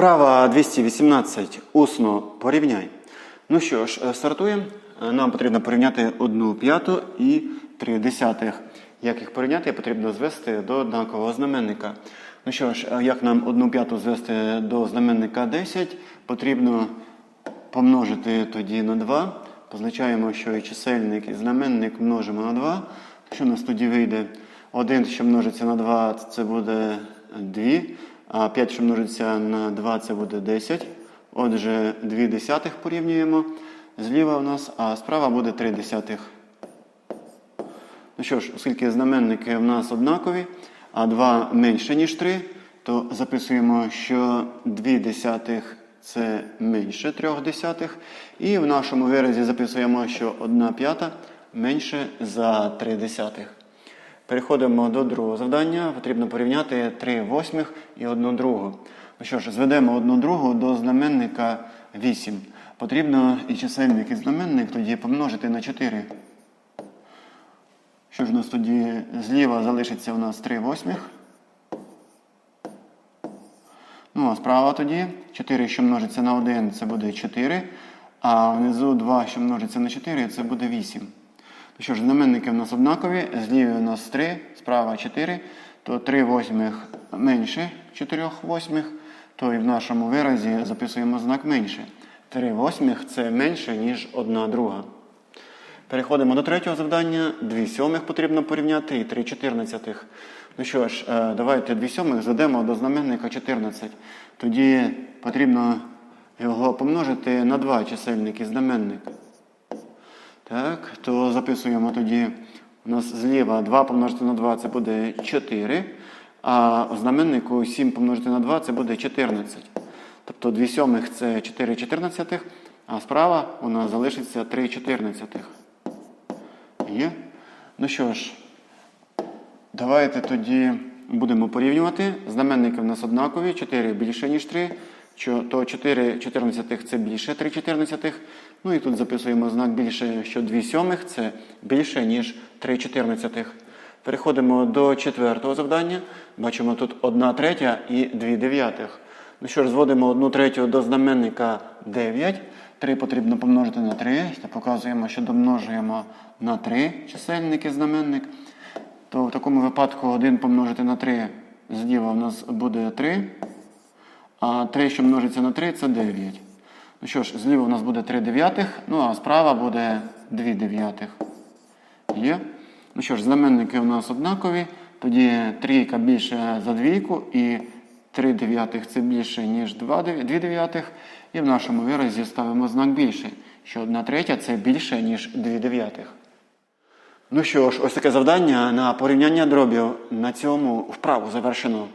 Вправа 218. Усно порівняй. Ну що ж, е, стартуємо. Е, Нам потрібно порівняти 1 п'яту і 3 десятих. Як їх порівняти, потрібно звести до однакового знаменника. Ну що ж, е, як нам 1 п'яту звести до знаменника 10, потрібно помножити тоді на 2. Позначаємо, що і чисельник, і знаменник множимо на 2. Що у нас тоді вийде? 1, що множиться на 2, це буде 2. А 5, що множиться на 2, це буде 10. Отже, 2 десятих порівнюємо. Зліва у нас, а справа буде 3 десятих. Ну що ж, оскільки знаменники в нас однакові, а 2 менше, ніж 3, то записуємо, що 2 десятих це менше 3 десятих. І в нашому виразі записуємо, що 1 п'ята менше за 3 десятих. Переходимо до другого завдання. Потрібно порівняти 3 восьмих і 1 другу. Ну що ж, зведемо 1 другу до знаменника 8. Потрібно і чисельник, і знаменник тоді помножити на 4. Що ж у нас тоді зліва залишиться у нас 3 восьмих. Ну, а справа тоді 4, що множиться на 1, це буде 4. А внизу 2, що множиться на 4, це буде 8. Що ж, знаменники в нас однакові. Зліва у нас 3, справа 4, то 3 восьмих менше 4 восьмих, то і в нашому виразі записуємо знак менше. 3 восьмих це менше, ніж 1 друга. Переходимо до третього завдання. 2 сьомих потрібно порівняти і 3 чотирнадцятих. Ну що ж, е, давайте 2 сьомих зведемо до знаменника 14. Тоді потрібно його помножити на 2 чисельник і знаменник. Так, то записуємо тоді. У нас зліва 2 помножити на 2 це буде 4. А в знаменнику 7 помножити на 2 це буде 14. Тобто 2 сьомих це 4 чотирнадцятих, а справа у нас залишиться 3 чотирнадцятих. Є? Ну що ж, давайте тоді будемо порівнювати. Знаменники в нас однакові, 4 більше, ніж 3. То 4 чотирнадцятих це більше 3 чотирнадцятих. Ну і тут записуємо знак більше, що 2 сьомих це більше, ніж 3 чотирнадцятих. Переходимо до четвертого завдання. Бачимо тут 1 третя і 2 дев'ятих. Ну що ж, зводимо 1 третю до знаменника 9. 3 потрібно помножити на 3. Та показуємо, що домножуємо на 3 чисельник і знаменник. То в такому випадку 1 помножити на 3 зліва у нас буде 3. А 3, що множиться на 3, це 9. Ну що ж, зліва у нас буде 3 дев'ятих, ну а справа буде 2 дев'ятих. Є. Ну що ж, знаменники у нас однакові. Тоді трійка більше за двійку і 3 дев'ятих це більше, ніж 2 2 дев'ятих. І в нашому виразі ставимо знак більше, що 1 третя це більше, ніж 2 дев'ятих. Ну що ж, ось таке завдання на порівняння дробів на цьому вправу завершено.